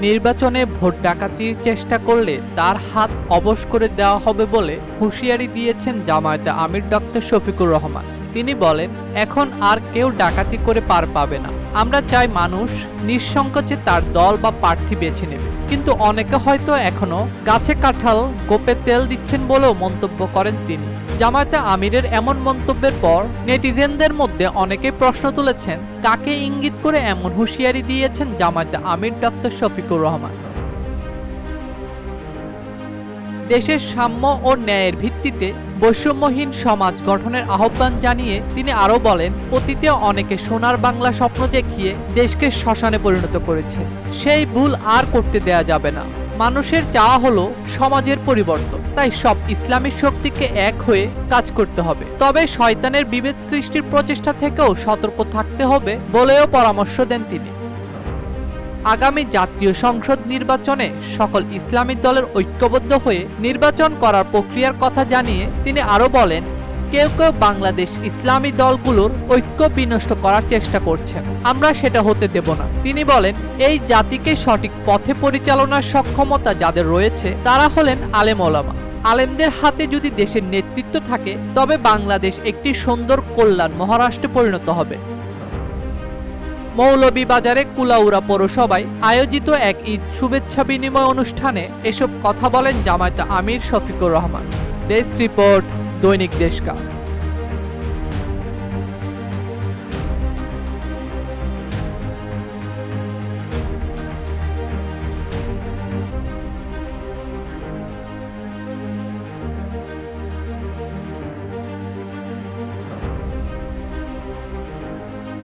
নির্বাচনে ভোট ডাকাতির চেষ্টা করলে তার হাত অবশ করে দেওয়া হবে বলে হুঁশিয়ারি দিয়েছেন জামায়াতে আমির ডক্টর শফিকুর রহমান। তিনি বলেন, এখন আর কেউ ডাকাতি করে পার পাবে না। আমরা চাই মানুষ নিঃসংকোচে তার দল বা প্রার্থী বেছে নেবে। কিন্তু অনেকে হয়তো এখনও গাছে কাঁঠাল গোপে তেল দিচ্ছেন বলেও মন্তব্য করেন তিনি। জামায়াতে আমিরের এমন মন্তব্যের পর নেটিজেনদের মধ্যে অনেকেই প্রশ্ন তুলেছেন, কাকে ইঙ্গিত করে এমন হুঁশিয়ারি দিয়েছেন জামায়াতে আমির ডক্টর শফিকুর রহমান? দেশের সাম্য ও ন্যায়ের ভিত্তিতে বৈষম্যহীন সমাজ গঠনের আহ্বান জানিয়ে তিনি আরও বলেন, অতীতে অনেকে সোনার বাংলা স্বপ্ন দেখিয়ে দেশকে শ্মশানে পরিণত করেছে। সেই ভুল আর করতে দেয়া যাবে না। মানুষের চাওয়া হলো সমাজের পরিবর্তন। তাই সব ইসলামিক শক্তিকে এক হয়ে কাজ করতে হবে। তবে শয়তানের বিভেদ সৃষ্টির প্রচেষ্টা থেকেও সতর্ক থাকতে হবে বলেও পরামর্শ দেন তিনি। আগামী জাতীয় সংসদ নির্বাচনে সকল ইসলামী দলের ঐক্যবদ্ধ হয়ে নির্বাচন করার প্রক্রিয়ার কথা জানিয়ে তিনি আরও বলেন, কেউ কেউ বাংলাদেশ ইসলামী দলগুলোর ঐক্য বিনষ্ট করার চেষ্টা করছেন। আমরা সেটা হতে দেব না। তিনি বলেন, এই জাতিকে সঠিক পথে পরিচালনার সক্ষমতা যাদের রয়েছে, তারা হলেন আলেম ওলামা। আলেমদের হাতে যদি দেশের নেতৃত্ব থাকে, তবে বাংলাদেশ একটি সুন্দর কল্যাণ মহারাষ্ট্রে পরিণত হবে। মৌলভীবাজারে কুলাউরা পৌরসভায় আয়োজিত এক ঈদ শুভেচ্ছা বিনিময় অনুষ্ঠানে এসব কথা বলেন জামায়াত আমির শফিকুর রহমান। ডেস্ক রিপোর্ট দৈনিক দেশকা